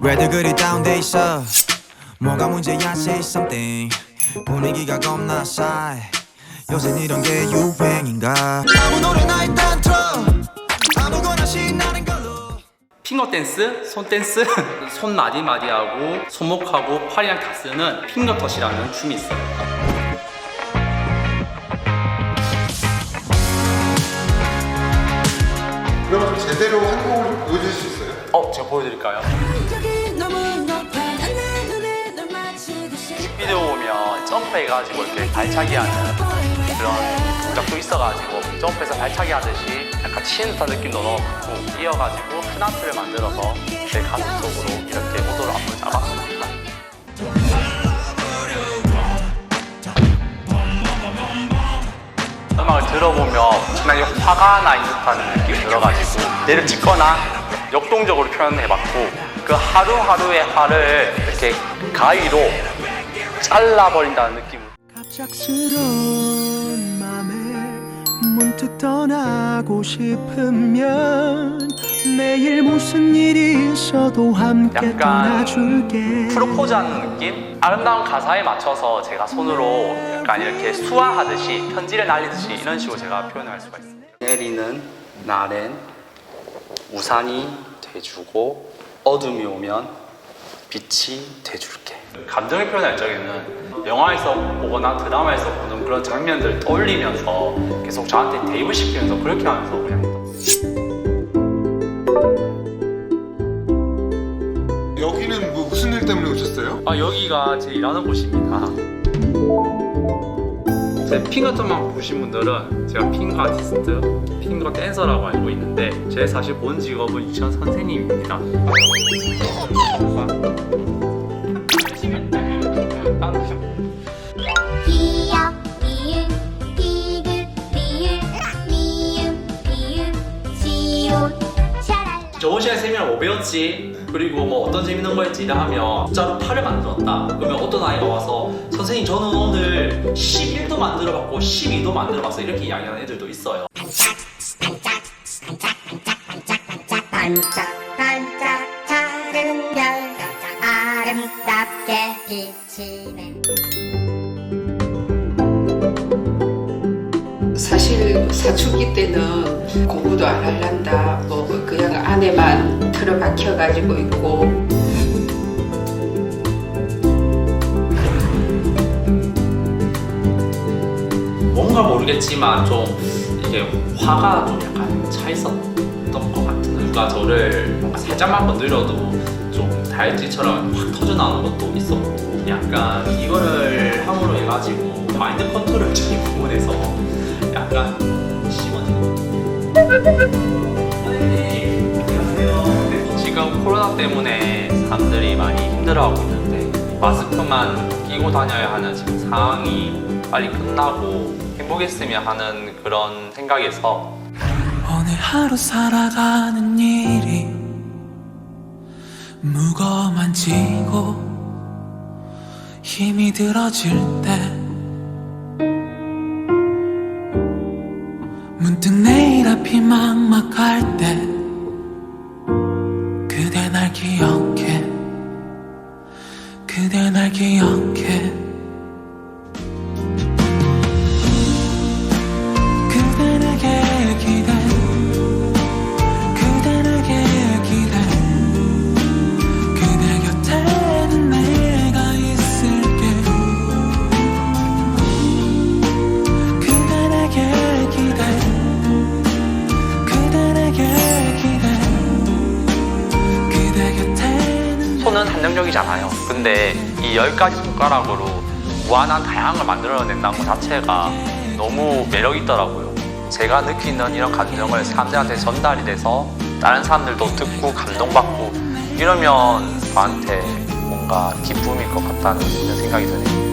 왜들 그리 다운돼 있어? 뭐가 문제야 say something. 분위기가 겁나 싸해 요새 이런 게 유행인가 핑거 댄스, 손 댄스, 손 마디 마디하고 손목하고 팔이랑 다 쓰는 핑거 텄이라는 춤이 있어요. 그럼 제대로 한 곡을 보여줄 수 있어요? 어, 제가 보여드릴까요? 여기 너무 높아 내 눈에 널 맞추듯이 비디오 보면 점프해가지고 이렇게 발차기 하는 있어가지고 점프해서 발차기 하듯이 약간 듯한 느낌도 넣고 이어가지고 큰 하트를 만들어서 제 가슴 속으로 이렇게 오도를 한번 잡았습니다. 음악을 들어보면 엄청나게 화가 나 있는 듯한 느낌이 들어가지고 내를 짚거나 역동적으로 표현해봤고 그 하루하루의 화를 이렇게 가위로 잘라버린다는 느낌으로 갑작스러운 맘에 문득 떠나고 싶으면 내일 무슨 일이 있어도 함께 약간 떠나줄게 프로포즈하는 느낌? 아름다운 가사에 맞춰서 제가 손으로 약간 이렇게 수화하듯이 편지를 날리듯이 이런 식으로 제가 표현할 수가 있습니다. 내리는 날엔 우산이 돼주고 어둠이 오면 빛이 돼줄게. 감정을 표현할 적에는 영화에서 보거나 드라마에서 보는 그런 장면들을 떠올리면서 계속 저한테 대입을 시키면서 그렇게 하면서 그냥 여기는 뭐 무슨 일 때문에 오셨어요? 아 여기가 제 일하는 곳입니다. 제 핑거점만 보신 분들은 제가 핑거 아티스트, 핑거 댄서라고 알고 있는데 제 사실 본 직업은 유치원 선생님입니다. 저번 시간에 세미나 뭐 배웠지? 그리고 뭐 어떤 재밌는 거 했지? 하면 숫자로 8을 만들었다. 그러면 어떤 아이가 와서 선생님 저는 오늘 11도 만들어봤고 12도 만들어봤어 이렇게 이야기하는 애들도 있어요. 반짝 반짝 다른 별 아름답게 비치네 사실 사춘기 때는 공부도 안 할란다. 뭐 그냥 안에만 틀어박혀 가지고 있고. 뭔가 모르겠지만 좀 이게 화가 좀 약간 차 있었던 것 같은 누가 저를 살짝만 건드려도 좀 다이어트처럼 확 터져 나오는 것도 있었고. 약간 이거를 함으로 해가지고 마인드 컨트롤적인 부분에서 약간 안녕하세요 지금 코로나 때문에 사람들이 많이 힘들어하고 있는데 마스크만 끼고 다녀야 하는 지금 상황이 빨리 끝나고 행복했으면 하는 그런 생각에서 오늘 하루 살아가는 일이 무거워만지고 힘이 들어질 때 문득 내 일 앞이 막막할 때 그대 날 기억해. 그대 날 기억해 손은 한정적이잖아요. 근데 이 열 가지 손가락으로 무한한 다양한 걸 만들어낸다는 것 자체가 너무 매력 있더라고요. 제가 느끼는 이런 감정을 사람들한테 전달이 돼서 다른 사람들도 듣고 감동받고 이러면 저한테 뭔가 기쁨일 것 같다는 생각이 드네요.